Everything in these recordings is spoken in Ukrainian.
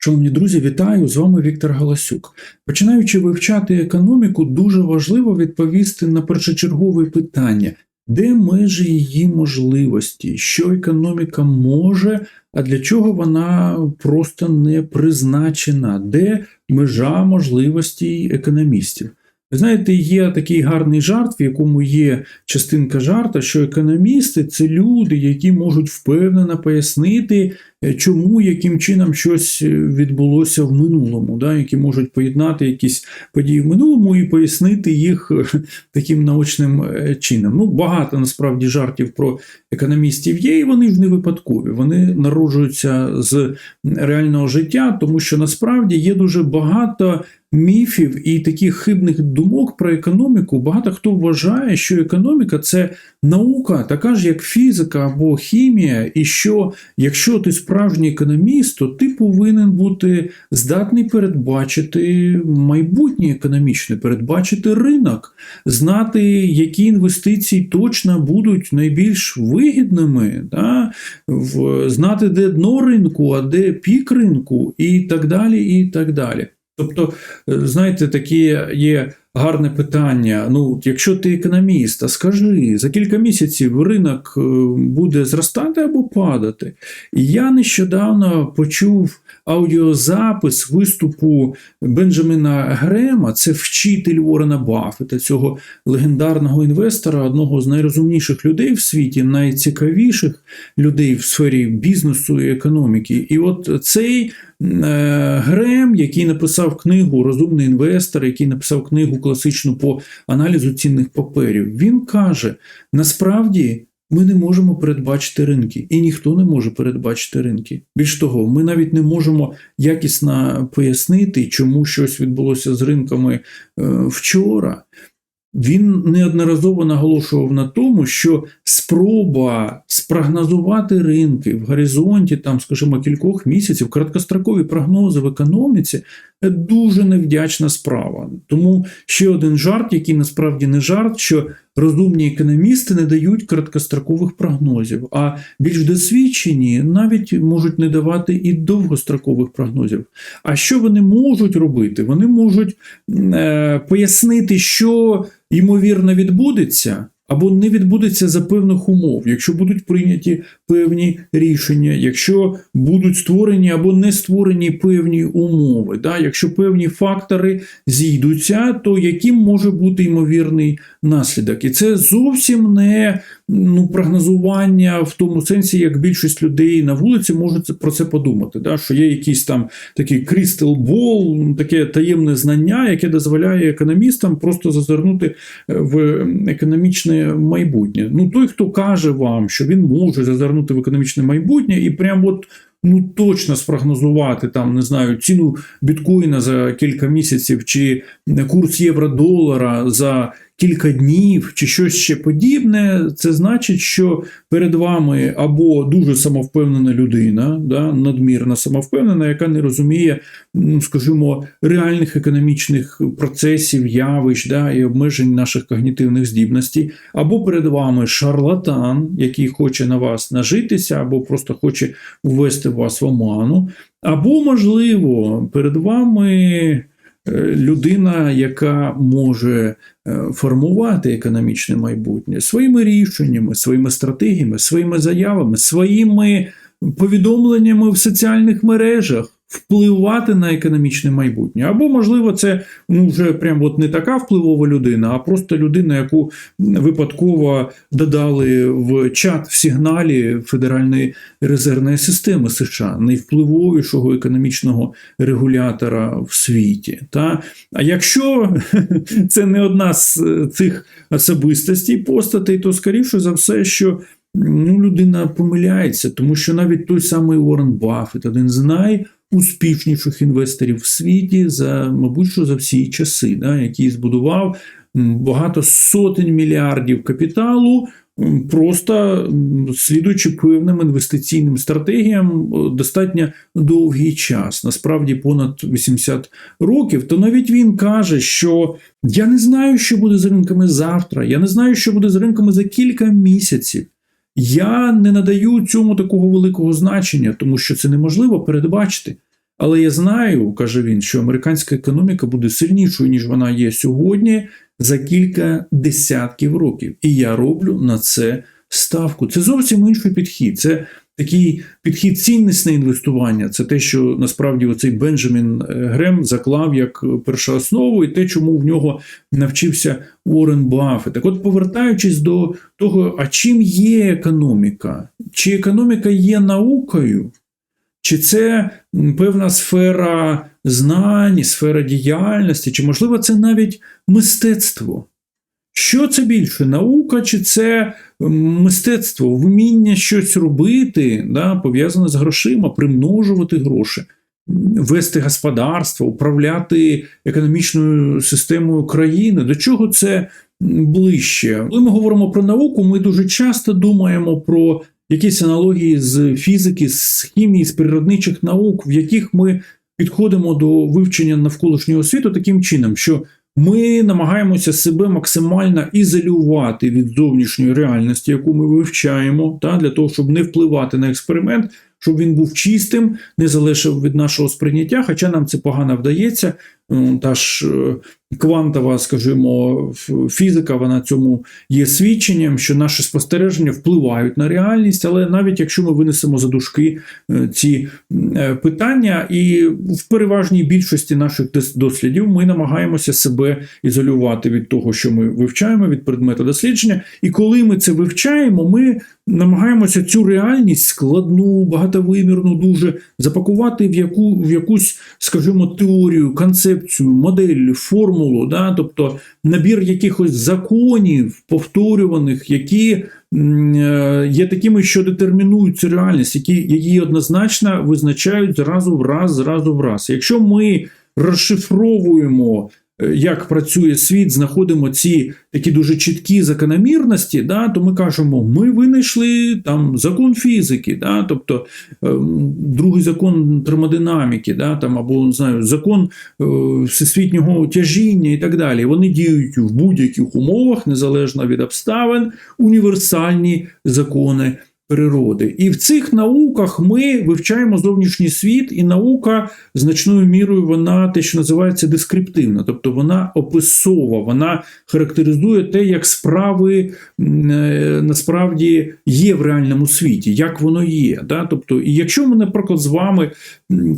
Шановні друзі, вітаю! З вами Віктор Галасюк. Починаючи вивчати економіку, дуже важливо відповісти на першочергове питання: де межі її можливості, що економіка може, а для чого вона просто не призначена, де межа можливостей економістів. Ви знаєте, є такий гарний жарт, в якому є частинка жарта, що економісти це люди, які можуть впевнено пояснити, чому, яким чином щось е, відбулося в минулому, да, які можуть поєднати якісь події в минулому і пояснити їх е, таким наочним е, чином. Ну, багато насправді жартів про економістів є, і вони ж не випадкові. Вони народжуються з реального життя, тому що насправді є дуже багато міфів і таких хибних думок про економіку. Багато хто вважає, що економіка це наука, така ж як фізика або хімія, і що якщо ти справжній економіст, то ти повинен бути здатний передбачити майбутнє економічне, передбачити ринок, знати, які інвестиції точно будуть найбільш вигідними, да? знати, де дно ринку, а де пік ринку, і так далі. і так далі. Тобто, е, знаєте, таке є гарне питання. Ну, якщо ти економіст, а скажи, за кілька місяців ринок е, буде зростати або падати. І я нещодавно почув аудіозапис виступу Бенджаміна Грема, це вчитель Уоррена Баффета, цього легендарного інвестора, одного з найрозумніших людей в світі, найцікавіших людей в сфері бізнесу і економіки. І от цей Грем, який написав книгу Розумний інвестор, який написав книгу класичну по аналізу цінних паперів, він каже: насправді. Ми не можемо передбачити ринки, і ніхто не може передбачити ринки. Більш того, ми навіть не можемо якісно пояснити, чому щось відбулося з ринками е, вчора. Він неодноразово наголошував на тому, що спроба спрогнозувати ринки в горизонті, там, скажімо, кількох місяців, короткострокові прогнози в економіці дуже невдячна справа. Тому ще один жарт, який насправді не жарт, що розумні економісти не дають короткострокових прогнозів, а більш досвідчені навіть можуть не давати і довгострокових прогнозів. А що вони можуть робити? Вони можуть е, пояснити, що ймовірно відбудеться. Або не відбудеться за певних умов, якщо будуть прийняті певні рішення, якщо будуть створені або не створені певні умови, да? якщо певні фактори зійдуться, то яким може бути ймовірний наслідок? І це зовсім не ну, прогнозування в тому сенсі, як більшість людей на вулиці можуть про це подумати. Да? Що є якийсь там такий ball, таке таємне знання, яке дозволяє економістам просто зазирнути в економічне майбутнє. Ну, той, хто каже вам, що він може зазирнути в економічне майбутнє, і прям от. Ну, точно спрогнозувати там, не знаю, ціну біткоїна за кілька місяців, чи курс євро-долара за кілька днів, чи щось ще подібне, це значить, що перед вами або дуже самовпевнена людина, да, надмірна самовпевнена, яка не розуміє, ну, скажімо, реальних економічних процесів, явищ да, і обмежень наших когнітивних здібностей, або перед вами шарлатан, який хоче на вас нажитися, або просто хоче ввести вас в оману, або, можливо, перед вами. Людина, яка може формувати економічне майбутнє своїми рішеннями, своїми стратегіями, своїми заявами, своїми повідомленнями в соціальних мережах. Впливати на економічне майбутнє. Або, можливо, це ну, вже прям от не така впливова людина, а просто людина, яку випадково додали в чат в сигналі Федеральної резервної системи США, найвпливовішого економічного регулятора в світі. Та? А якщо це не одна з цих особистостей постатей, то скоріше за все, що ну, людина помиляється, тому що навіть той самий Уоррен Баффет, один з най успішніших інвесторів в світі за, мабуть, що за всі часи, да, який збудував багато сотень мільярдів капіталу, просто слідуючи певним інвестиційним стратегіям достатньо довгий час, насправді понад 80 років, то навіть він каже, що я не знаю, що буде з ринками завтра, я не знаю, що буде з ринками за кілька місяців. Я не надаю цьому такого великого значення, тому що це неможливо передбачити. Але я знаю, каже він, що американська економіка буде сильнішою, ніж вона є сьогодні, за кілька десятків років. І я роблю на це ставку. Це зовсім інший підхід. Це такий підхід ціннісне інвестування. Це те, що насправді оцей Бенджамін е, Грем заклав як перша основу, і те, чому в нього навчився Уоррен Баффет. Так от, повертаючись до того, а чим є економіка? Чи економіка є наукою? Чи це певна сфера знань, сфера діяльності, чи, можливо, це навіть мистецтво? Що це більше? Наука, чи це мистецтво, вміння щось робити, да, пов'язане з грошима, примножувати гроші, вести господарство, управляти економічною системою країни? До чого це ближче? Коли ми говоримо про науку, ми дуже часто думаємо про якісь аналогії з фізики, з хімії, з природничих наук, в яких ми підходимо до вивчення навколишнього світу таким чином, що ми намагаємося себе максимально ізолювати від зовнішньої реальності, яку ми вивчаємо, та, для того, щоб не впливати на експеримент, щоб він був чистим, не залишив від нашого сприйняття, хоча нам це погано вдається. Та ж е, квантова, скажімо, фізика, вона цьому є свідченням, що наші спостереження впливають на реальність, але навіть якщо ми винесемо за дужки е, ці е, питання, і в переважній більшості наших дослідів ми намагаємося себе ізолювати від того, що ми вивчаємо, від предмету дослідження. І коли ми це вивчаємо, ми намагаємося цю реальність складну, багатовимірну, дуже запакувати в яку в якусь, скажімо, теорію, концепцію, модель, формулу, да? тобто набір якихось законів, повторюваних, які е, є такими, що детермінують цю реальність, які її однозначно визначають зразу в раз, зразу в раз. Якщо ми розшифровуємо як працює світ, знаходимо ці такі дуже чіткі закономірності, да, то ми кажемо, ми винайшли там закон фізики, да, тобто е, другий закон термодинаміки, да, там, або знаю, закон е, всесвітнього тяжіння і так далі. Вони діють в будь-яких умовах, незалежно від обставин, універсальні закони природи. І в цих науках ми вивчаємо зовнішній світ, і наука значною мірою вона те, що називається дескриптивна, тобто вона описова, вона характеризує те, як справи е, насправді є в реальному світі, як воно є. Да? Тобто, І якщо ми, наприклад, з вами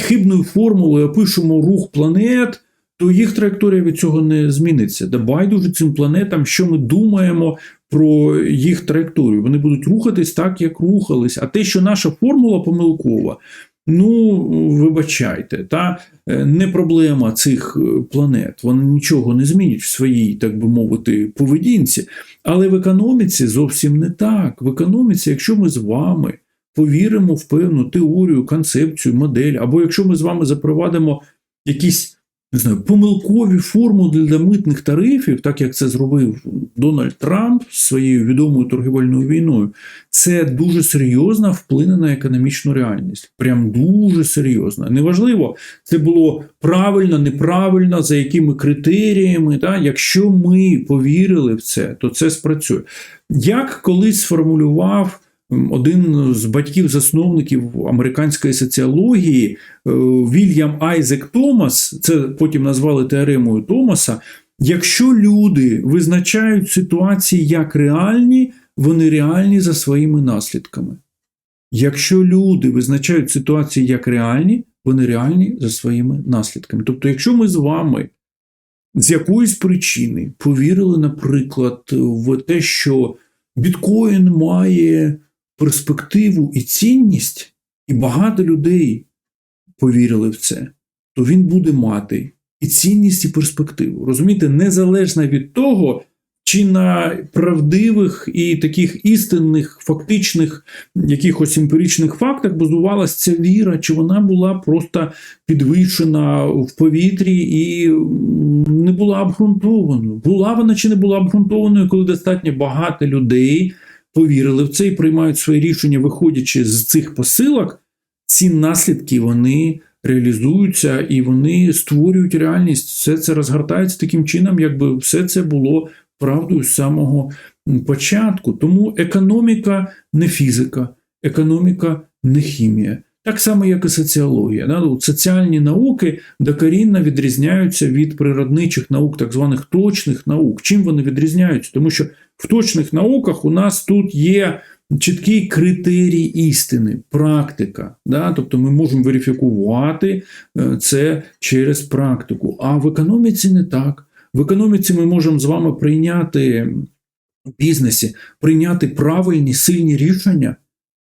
хибною формулою опишемо рух планет. То їх траєкторія від цього не зміниться. Да байдуже цим планетам, що ми думаємо про їх траєкторію. Вони будуть рухатись так, як рухались. А те, що наша формула помилкова, ну вибачайте, та е, не проблема цих е, планет. Вони нічого не змінять в своїй, так би мовити, поведінці. Але в економіці зовсім не так. В економіці, якщо ми з вами повіримо в певну теорію, концепцію, модель, або якщо ми з вами запровадимо якісь не знаю, помилкові формули для митних тарифів, так як це зробив Дональд Трамп з своєю відомою торгівельною війною, це дуже серйозно вплине на економічну реальність. Прям дуже серйозно. Неважливо, це було правильно, неправильно, за якими критеріями. Так? Якщо ми повірили в це, то це спрацює. Як колись сформулював один з батьків-засновників американської соціології е, Вільям Айзек Томас, це потім назвали теоремою Томаса. Якщо люди визначають ситуації як реальні, вони реальні за своїми наслідками. Якщо люди визначають ситуації як реальні, вони реальні за своїми наслідками. Тобто, якщо ми з вами з якоїсь причини повірили, наприклад, в те, що біткоін має перспективу і цінність, і багато людей повірили в це, то він буде мати і цінність, і перспективу. Розумієте, незалежно від того, чи на правдивих і таких істинних, фактичних, якихось емпіричних фактах базувалася ця віра, чи вона була просто підвищена в повітрі і не була обґрунтованою. Була вона чи не була обґрунтованою, коли достатньо багато людей повірили в це і приймають свої рішення, виходячи з цих посилок, ці наслідки вони реалізуються і вони створюють реальність. Все це розгортається таким чином, якби все це було правдою з самого початку. Тому економіка не фізика, економіка не хімія. Так само, як і соціологія. Соціальні науки докорінно відрізняються від природничих наук, так званих точних наук. Чим вони відрізняються? Тому що в точних науках у нас тут є чіткий критерій істини, практика. Да? Тобто ми можемо верифікувати е, це через практику. А в економіці не так. В економіці ми можемо з вами прийняти в бізнесі, прийняти правильні сильні рішення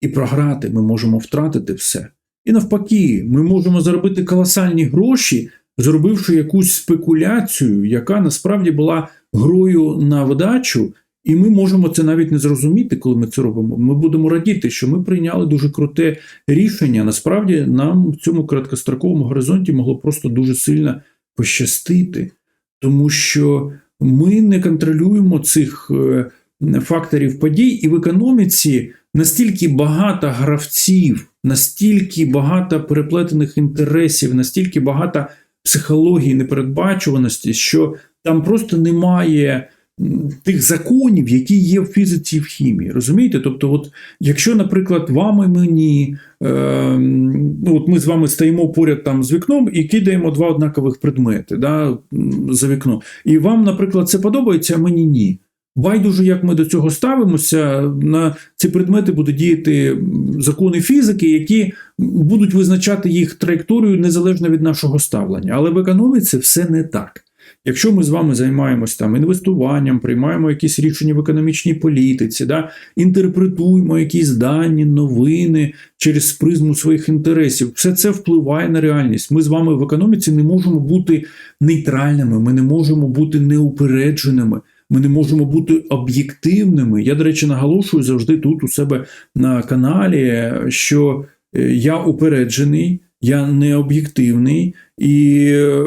і програти. Ми можемо втратити все. І навпаки, ми можемо заробити колосальні гроші, зробивши якусь спекуляцію, яка насправді була грою на вдачу, і ми можемо це навіть не зрозуміти, коли ми це робимо. Ми будемо радіти, що ми прийняли дуже круте рішення. Насправді, нам в цьому короткостроковому горизонті могло просто дуже сильно пощастити, тому що ми не контролюємо цих е, факторів подій, і в економіці настільки багато гравців, настільки багато переплетених інтересів, настільки багато психології непередбачуваності, що там просто немає тих законів, які є в фізиці і в хімії. Розумієте? Тобто, от, якщо, наприклад, вам і мені, е, ну, от ми з вами стоїмо поряд там з вікном і кидаємо два однакових предмети да, за вікно. І вам, наприклад, це подобається, а мені ні. Байдуже, як ми до цього ставимося, на ці предмети будуть діяти закони фізики, які будуть визначати їх траєкторію незалежно від нашого ставлення. Але в економіці все не так. Якщо ми з вами займаємось там інвестуванням, приймаємо якісь рішення в економічній політиці, да, інтерпретуємо якісь дані, новини через призму своїх інтересів, все це впливає на реальність. Ми з вами в економіці не можемо бути нейтральними, ми не можемо бути неупередженими. Ми не можемо бути об'єктивними. Я, до речі, наголошую завжди тут у себе на каналі, що е, я упереджений, я не об'єктивний, і е,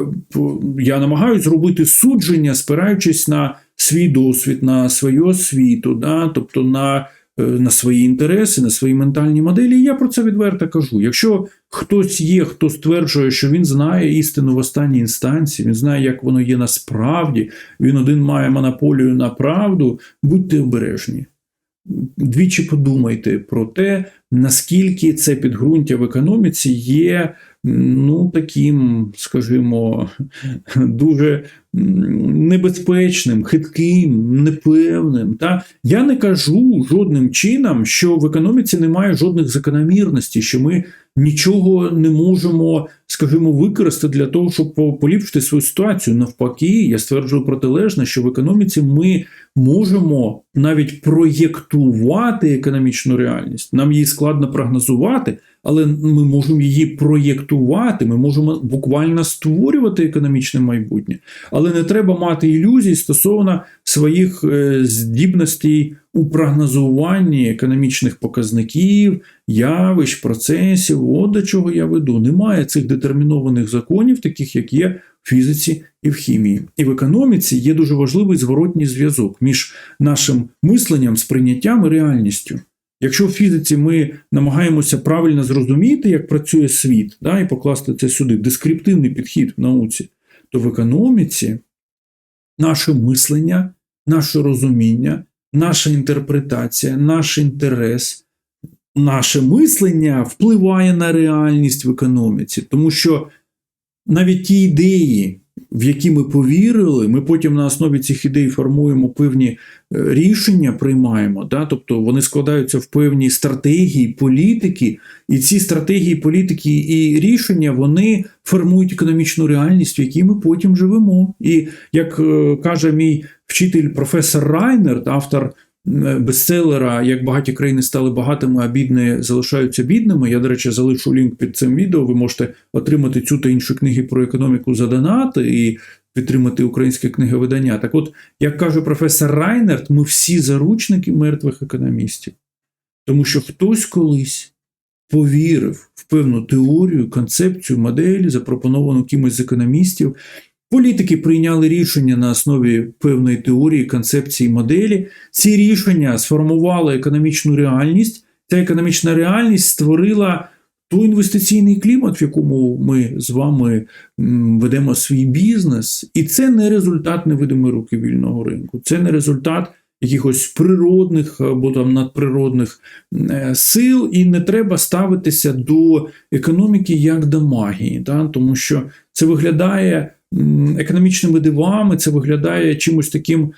я намагаюся зробити судження, спираючись на свій досвід, на свою освіту, да? тобто на, е, на свої інтереси, на свої ментальні моделі. І я про це відверто кажу. Якщо хтось є, хто стверджує, що він знає істину в останній інстанції, він знає, як воно є насправді, він один має монополію на правду, будьте обережні. Двічі подумайте про те, наскільки це підґрунтя в економіці є ну, таким, скажімо, дуже небезпечним, хитким, непевним. Та? Я не кажу жодним чином, що в економіці немає жодних закономірностей, що ми нічого не можемо, скажімо, використати для того, щоб поліпшити свою ситуацію. Навпаки, я стверджую протилежне, що в економіці ми можемо навіть проєктувати економічну реальність. Нам її складно прогнозувати, але ми можемо її проєктувати, ми можемо буквально створювати економічне майбутнє. Але не треба мати ілюзій стосовно своїх е, здібностей у прогнозуванні економічних показників, явищ, процесів. От до чого я веду. Немає цих детермінованих законів, таких як є в фізиці і в хімії. І в економіці є дуже важливий зворотній зв'язок між нашим мисленням, сприйняттям і реальністю. Якщо в фізиці ми намагаємося правильно зрозуміти, як працює світ, да, і покласти це сюди, дескриптивний підхід в науці, то в економіці наше мислення, наше розуміння, наша інтерпретація, наш інтерес, наше мислення впливає на реальність в економіці, тому що навіть ті ідеї, в які ми повірили, ми потім на основі цих ідей формуємо певні е, рішення, приймаємо. Да? Тобто вони складаються в певні стратегії, політики, і ці стратегії, політики і рішення вони формують економічну реальність, в якій ми потім живемо. І як е, каже мій вчитель професор Райнерт, автор бестселера, як багаті країни стали багатими, а бідні залишаються бідними. Я, до речі, залишу лінк під цим відео. Ви можете отримати цю та інші книги про економіку за донат і підтримати українське книговидання. Так от, як каже професор Райнерт, ми всі заручники мертвих економістів. Тому що хтось колись повірив в певну теорію, концепцію, модель, запропоновану кимось з економістів. Політики прийняли рішення на основі певної теорії, концепції, моделі. Ці рішення сформували економічну реальність. Ця економічна реальність створила той інвестиційний клімат, в якому ми з вами ведемо свій бізнес. І це не результат невидимої руки вільного ринку. Це не результат якихось природних або там надприродних е, сил, і не треба ставитися до економіки як до магії, да? тому що це виглядає економічними дивами, це виглядає чимось таким,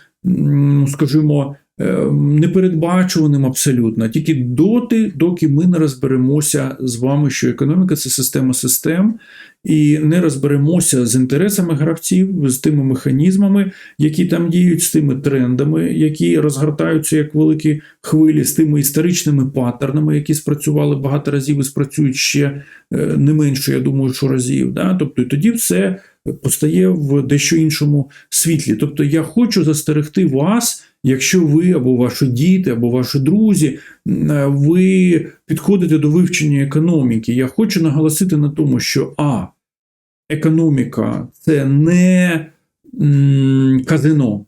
скажімо, е, непередбачуваним абсолютно, тільки доти, доки ми не розберемося з вами, що економіка це система систем, і не розберемося з інтересами гравців, з тими механізмами, які там діють, з тими трендами, які розгортаються як великі хвилі, з тими історичними паттернами, які спрацювали багато разів і спрацюють ще е, не менше, я думаю, що разів. Да? Тобто тоді все постає в дещо іншому світлі. Тобто, я хочу застерегти вас. Якщо ви або ваші діти, або ваші друзі, е, ви підходите до вивчення економіки, я хочу наголосити на тому, що а, економіка це не казино,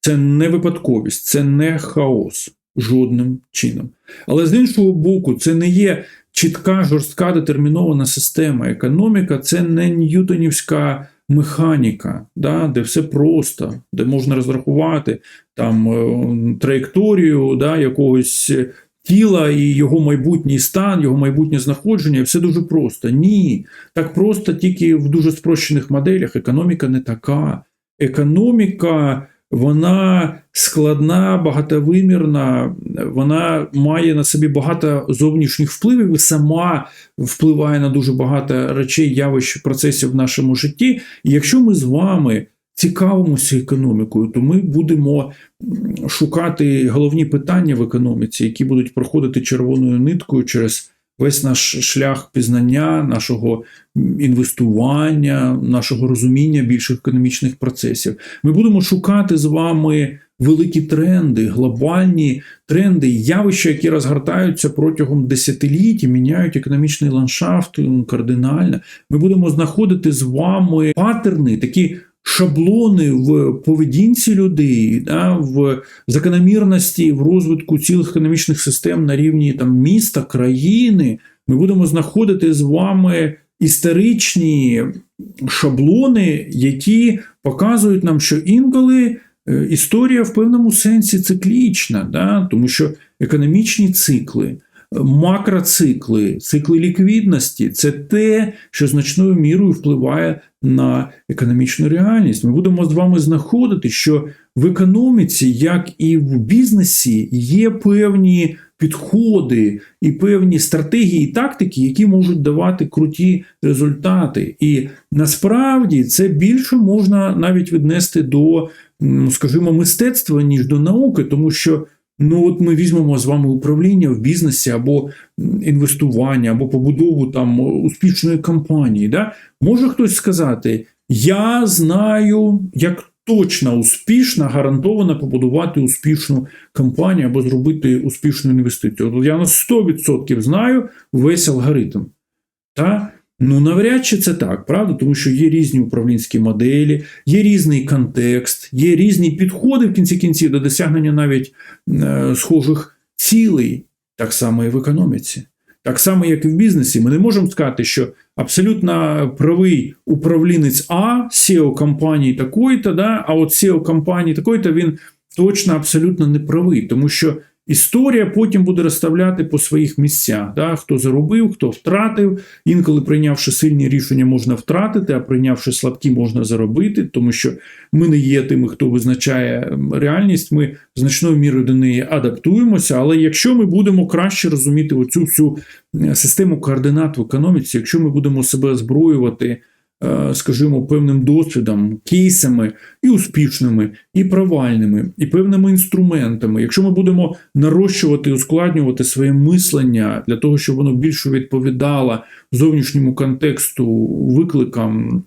це не випадковість, це не хаос жодним чином. Але з іншого боку, це не є чітка, жорстка детермінована система. Економіка це не ньютонівська механіка, да, де все просто, де можна розрахувати там е, траєкторію да, якогось тіла і його майбутній стан, його майбутнє знаходження, все дуже просто. Ні, так просто тільки в дуже спрощених моделях. Економіка не така. Економіка. Вона складна, багатовимірна, вона має на собі багато зовнішніх впливів і сама впливає на дуже багато речей, явищ, процесів в нашому житті. І якщо ми з вами цікавимося економікою, то ми будемо шукати головні питання в економіці, які будуть проходити червоною ниткою через весь наш шлях пізнання, нашого інвестування, нашого розуміння більших економічних процесів. Ми будемо шукати з вами. Великі тренди, глобальні тренди, явища, які розгортаються протягом десятиліть і міняють економічний ландшафт кардинально. Ми будемо знаходити з вами патерни, такі шаблони в поведінці людей, да, в закономірності, в розвитку цілих економічних систем на рівні там, міста, країни. Ми будемо знаходити з вами історичні шаблони, які показують нам, що інколи. Е, історія в певному сенсі циклічна, да? тому що економічні цикли, макроцикли, цикли ліквідності це те, що значною мірою впливає на економічну реальність. Ми будемо з вами знаходити, що в економіці, як і в бізнесі, є певні підходи і певні стратегії і тактики, які можуть давати круті результати. І насправді це більше можна навіть віднести до, скажімо, мистецтва, ніж до науки, тому що. Ну, от ми візьмемо з вами управління в бізнесі або інвестування, або побудову там успішної компанії. Да? Може хтось сказати: я знаю, як точно успішно, гарантовано побудувати успішну компанію або зробити успішну інвестицію. Я на 100% знаю весь алгоритм. Та? Ну, навряд чи це так, правда? Тому що є різні управлінські моделі, є різний контекст, є різні підходи в кінці кінців до досягнення навіть е, схожих цілей, так само і в економіці. Так само, як і в бізнесі, ми не можемо сказати, що абсолютно правий управлінець А SEO компанії такої-то, да, а от SEO компанії такої-то він точно абсолютно не правий, тому що Історія потім буде розставляти по своїх місцях, да? хто заробив, хто втратив. Інколи прийнявши сильні рішення, можна втратити, а прийнявши слабкі, можна заробити, тому що ми не є тими, хто визначає реальність. Ми значною мірою до неї адаптуємося. Але якщо ми будемо краще розуміти оцю всю е, систему координат в економіці, якщо ми будемо себе озброювати. Е, скажімо, певним досвідом, кейсами і успішними, і провальними, і певними інструментами. Якщо ми будемо нарощувати ускладнювати своє мислення для того, щоб воно більше відповідало зовнішньому контексту, викликам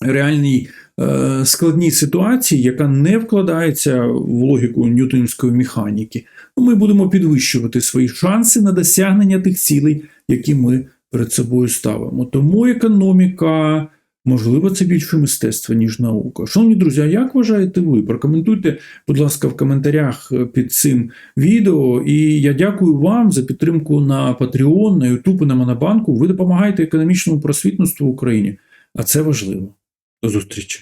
реальній е, складній ситуації, яка не вкладається в логіку ньютонівської механіки, ну, ми будемо підвищувати свої шанси на досягнення тих цілей, які ми перед собою ставимо. Тому економіка. Можливо, це більше мистецтво, ніж наука. Шановні друзі, а як вважаєте ви? Прокоментуйте, будь ласка, в коментарях під цим відео. І я дякую вам за підтримку на Patreon, на YouTube на Монобанку. Ви допомагаєте економічному просвітництву в Україні, а це важливо. До зустрічі!